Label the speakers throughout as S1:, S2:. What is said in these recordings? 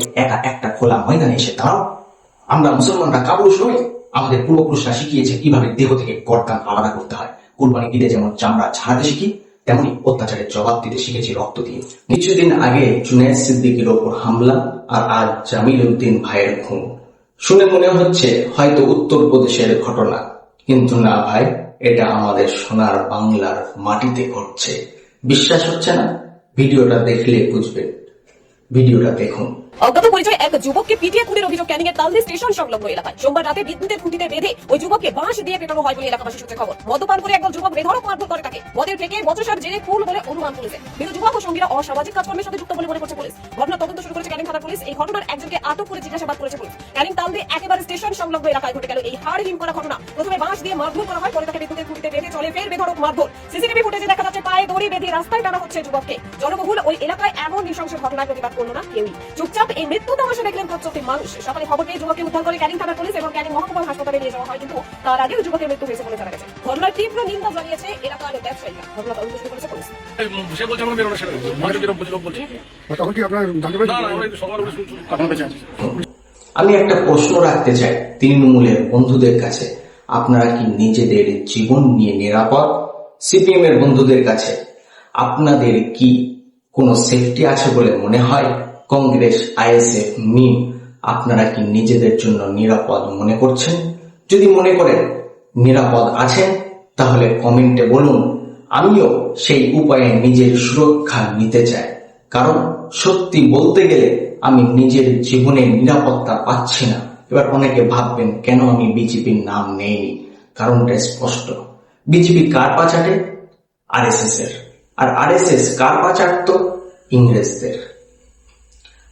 S1: একা একটা খোলা ময়দানে এসে দাঁড়াও। আমরা মুসলমানরা কাপুরুষ নই আমাদের পূর্বপুরুষরা শিখিয়েছে কীভাবে দেহ থেকে আলাদা করতে হয়। যেমন চামড়া ছাড়াতে শিখি, তেমনি অত্যাচারের জবাব দিতে শিখেছি রক্ত দিয়ে। কিছুদিন আগে জুনায়দ সিদ্দিকের ওপর হামলা আর আজ জামিল উদ্দিন ভাইয়ের খুন। শুনে মনে হচ্ছে হয়তো উত্তরপ্রদেশের ঘটনা। কিন্তু না ভাই, এটা আমাদের সোনার বাংলার মাটিতে ঘটছে। বিশ্বাস হচ্ছে না? ভিডিওটা দেখলে বুঝবেন। ভিডিওটা দেখুন।
S2: অজ্ঞাত পরিচয় এক যুবককে পিটিয়ে খুনের অভিযোগ ক্যানিং এর তালদি স্টেশন সংলগ্ন এলাকায়। সোমবার রাতে বিদ্যুতের খুঁটিতে বেঁধে ওই যুবককে বাঁশ দিয়ে পেটানো হয় বলে এলাকাবাসী সূত্রে খবর। মদ্যপান করে একদল যুবক বেধড়ক মারধর করে তাকে। মদের থেকে বচসার জেরে ফুল বলে অনুমান পুলিশে কিন্তু যুবক ও সঙ্গীরা অসামাজিক কাজকর্মের সাথে যুক্ত বলে মনে করছে পুলিশ। ঘটনা তদন্ত শুরু করেছে ক্যানিং থানার পুলিশ। এই ঘটনার একজনকে আটক করে জিজ্ঞাসাবাদ করেছে পুলিশ। ক্যানিং তালদি একেবারে স্টেশন সংলগ্ন এলাকায় ঘটে গেল এই হাড় হিম করা ঘটনা। প্রথমে বাঁশ দিয়ে মারধর করা হয়, পরে তাকে বিদ্যুতের খুঁটিতে বেঁধে চলে ফের বেধড়ক মারধর। সিসিটিভি ফুটেজে দেখা পায়ে দড়ি বেঁধে রাস্তায় টানা হচ্ছে যুবককে। জনবহুল ওই এলাকায় এমন নৃশংস ঘটনার প্রতিবাদ করল না কেউই। চুপচাপ এই মৃত্যু তামাশা দেখলেন প্রত্যেকটি মানুষ। সকালে খবর পেয়ে যুবককে উদ্ধার করে ক্যানিং থানার পুলিশ এবং ক্যানিং মহকুমা হাসপাতালে নিয়ে যাওয়া হয় কিন্তু তার আগেও যুবকের মৃত্যু হয়েছে বলে জানা গেছে। ঘটনার তীব্র নিন্দা জানিয়েছে এলাকার ব্যবসায়ীরা। ঘটনা তদন্ত শুরু করেছে পুলিশ।
S3: সে বলছে আমরা বেরোনো সেটা মাকে যেরকম বলছিল বলছি
S4: তখন কি আপনার জানতে পারছেন?
S3: না না আমরা সবার উপরে শুনছি।
S4: আপনার কাছে
S1: আমি একটা প্রশ্ন রাখতে চাই। তৃণমূলের বন্ধুদের কাছে আপনারা কি নিজেদের জীবন নিয়ে নিরাপদ সিপিএম এর বন্ধুদের কাছে আপনাদের কি কোনো সেফটি আছে বলে মনে হয়? কংগ্রেস, আইএসএফ মিম আপনারা কি নিজেদের জন্য নিরাপদ মনে করছেন? যদি মনে করেন নিরাপদ আছেন, তাহলে কমেন্টে বলুন। আমিও সেই উপায়ে নিজের সুরক্ষা নিতে চাই। কারণ সত্যি বলতে গেলে আমি নিজের জীবনে নিরাপত্তা পাচ্ছি না। এবার অনেকে ভাববেন, কেন আমি বিজেপির নাম নেইনি? কারণটা স্পষ্ট। বিজেপি কার পাচাটে? আরএসএস এর আর আরএসএস কার পাচাটতো ইংরেজদের।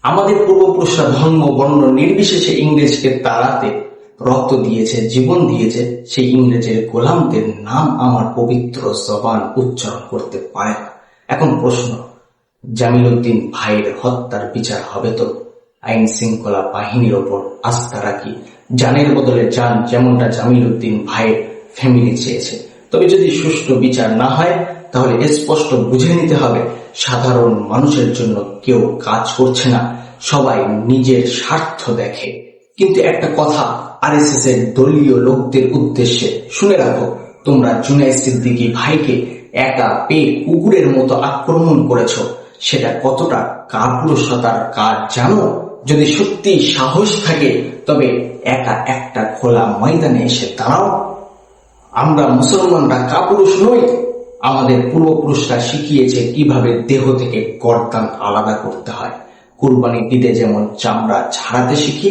S1: আমাদের পূর্বপুরুষরা ধর্ম, বর্ণ নির্বিশেষে ইংরেজকে তাড়াতে রক্ত দিয়েছে, জীবন দিয়েছে, সেই ইংরেজের গোলামদের নাম আমার পবিত্র জবান উচ্চারণ করতে পারে না। এখন প্রশ্ন জামিল উদ্দিন ভাইয়ের হত্যার বিচার হবে তো? আইন শৃঙ্খলা বাহিনীর ওপর আস্থা রাখি। জানের বদলে যান যেমনটা জামিল উদ্দিন ভাইয়ের ফ্যামিলি চেয়েছে। তবে যদি সুষ্ঠু বিচার না হয়, তাহলে স্পষ্ট বুঝে নিতে হবে, সাধারণ মানুষের জন্য কেউ কাজ করছে না, সবাই নিজের স্বার্থ দেখে। কিন্তু একটা কথা, আরএসএস এর দলীয় লোকদের উদ্দেশ্যে শুনে রাখো, তোমরা জুনাই সিদ্দিকী ভাইকে একা পেয়ে কুকুরের মতো আক্রমণ করেছ, সেটা কতটা কাপুরুষতার কাজ জানো? যদি সত্যি সাহস থাকে, তবে একা একটা খোলা ময়দানে এসে দাঁড়াও। আমরা মুসলমানরা কাপুরুষ নই, আমাদের পূর্বপুরুষরা শিখিয়েছে কীভাবে দেহ থেকে গর্দান আলাদা করতে হয়। কুরবানি দিতে যেমন চামড়া ছাড়াতে শিখি,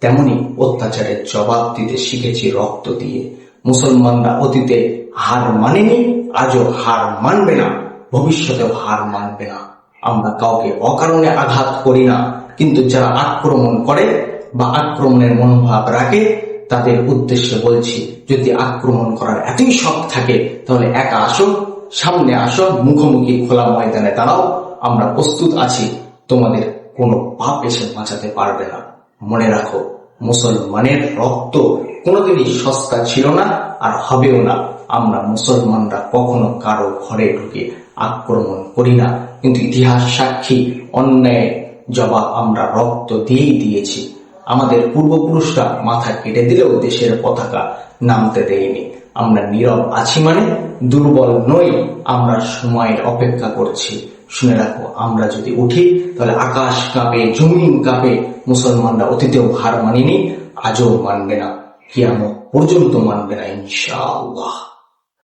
S1: তেমনি অত্যাচারের জবাব দিতে শিখেছি রক্ত দিয়ে। মুসলমানরা অতীতে হার মানেনি, আজও হার মানবে না, ভবিষ্যতেও হার মানবে না। আমরা কাউকে অকারণে আঘাত করি না, কিন্তু যারা আক্রমণ করে বা আক্রমণের মনোভাব রাখে তাদের উদ্দেশ্যে বলছি, যদি আক্রমণ করার এতই শখ থাকে, তাহলে একা আসো, সামনে আসো, মুখোমুখি খোলা ময়দানে দাঁড়াও, আমরা প্রস্তুত আছি, তোমাদের কোনো পাপ এসে বাঁচাতে পারবে না। মনে রাখো, মুসলমানের রক্ত কোনোদিনই সস্তা ছিল না আর হবেও না। আমরা মুসলমানরা কখনো কারও ঘরে ঢুকে আক্রমণ করি না। কিন্তু ইতিহাস সাক্ষী, অন্যায় জবাব আমরা রক্ত দিয়েই দিয়েছি। আমাদের পূর্বপুরুষরা মাথা কেটে দিলেও দেশের পতাকা নামতে দেয়নি। আমরা নীরব আছি মানে দুর্বল নই, আমরা সময়ের অপেক্ষা করছি। শুনে রাখো, আমরা যদি উঠি, তাহলে আকাশ কাঁপে, জমিন কাঁপে, মুসলমানরা অতীতেও হার মানিনি, আজও মানবে না, কিয়ামত পর্যন্ত মানবে না, ইনশাআল্লাহ।